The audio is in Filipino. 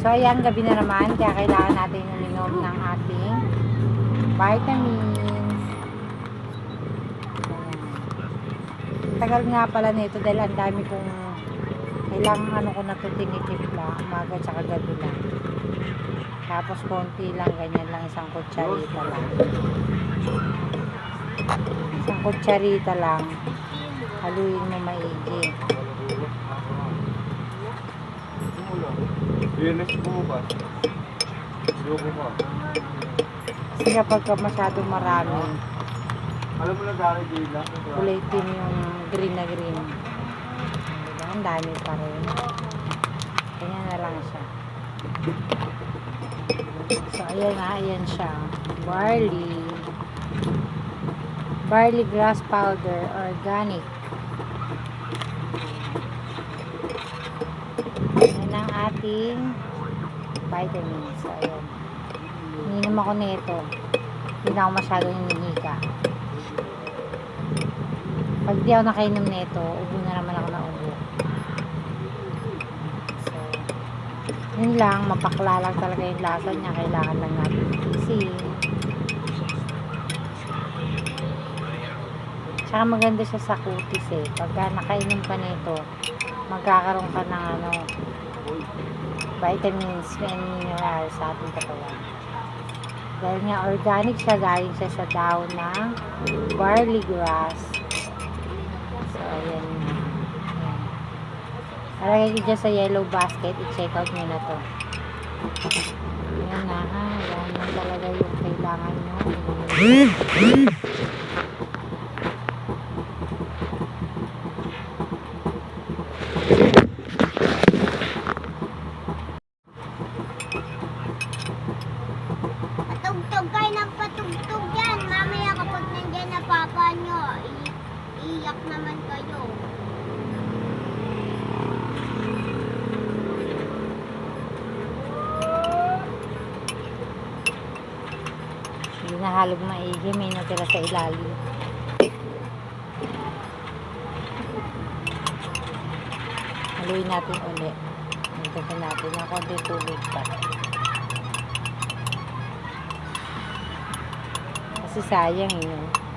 So, ayan, gabi na naman. Kaya kailangan natin uminom ng ating vitamins. Ayan. Tagal nga pala nito dahil ang dami kong ilang ano ko na ito tinitipla. Umaga tsaka gabi lang. Tapos konti lang, ganyan lang. Isang kutsarita lang. Isang kutsarita lang. Haluin mo maigi. Biyernes bukas. Loko ka. Kasi kapag ka masyadong marami, Alam mo na dahil din lang. kulay itim yung green na green. Diba? Ang dami pa rin. Ganyan na lang siya. So, ayan na, ayan siya. Barley. Barley grass powder, organic. Ating vitamins. So, ayan. Ininom ako nito. Hindi na ako masyadong hinihika. Pag di ako nakainom nito, ubo na naman ako na ubo. So, yun lang, mapakla lang talaga yung lasa niya. Kailangan lang natin isin. Tsaka maganda siya sa kutis eh. Pagka nakainom ka nito, magkakaroon ka ng ano, vitamins and minerals sa ating katawan. Dahil nga organic siya, galing siya sa daw ng barley grass. So, ayan. Alagay ko dyan sa yellow basket. I-check out nyo na to. Ayan na ha. Ayan na talaga yung kailangan nyo. Patugtog kayo ng patugtog dyan. Mamaya kapag nandyan na papa nyo, i- iiyak naman kayo. Hindi na halog maigi. May natira sa ilalim. Haluin natin ulit. Nagdagan natin ng konti tubig pa. Kasi sayang eh. no?